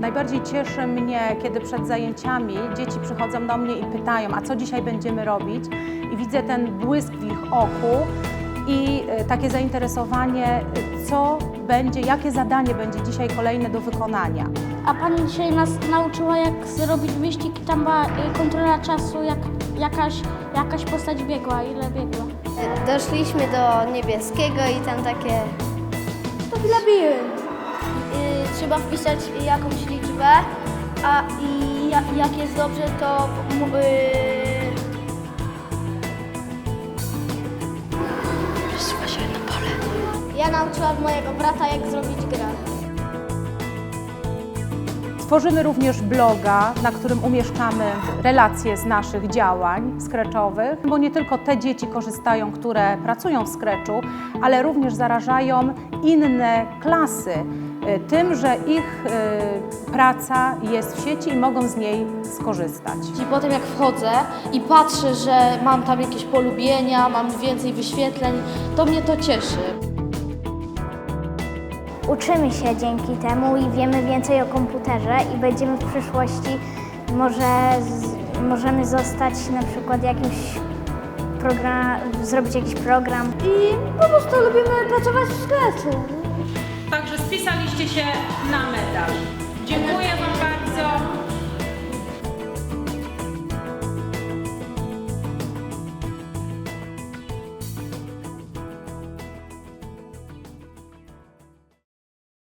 Najbardziej cieszy mnie, kiedy przed zajęciami dzieci przychodzą do mnie i pytają, a co dzisiaj będziemy robić? I widzę ten błysk w ich oku i e, takie zainteresowanie, e, co będzie, jakie zadanie będzie dzisiaj kolejne do wykonania. A pani dzisiaj nas nauczyła, jak zrobić wyścig i tam była y, kontrola czasu, jak jakaś, jakaś postać biegła, ile biegła. Doszliśmy do niebieskiego i tam takie... To labirynt. Trzeba wpisać jakąś liczbę, a i ja, jak jest dobrze, to... mu- y, Ja nauczyłam mojego brata, jak zrobić grę. Tworzymy również bloga, na którym umieszczamy relacje z naszych działań skreczowych, bo nie tylko te dzieci korzystają, które pracują w skreczu, ale również zarażają inne klasy tym, że ich y, praca jest w sieci i mogą z niej skorzystać. I potem jak wchodzę i patrzę, że mam tam jakieś polubienia, mam więcej wyświetleń, to mnie to cieszy. Uczymy się dzięki temu i wiemy więcej o komputerze i będziemy w przyszłości może z, możemy zostać na przykład jakimś program, zrobić jakiś program. I po prostu lubimy pracować w skleczu. Się na medal. Dziękuję Wam bardzo.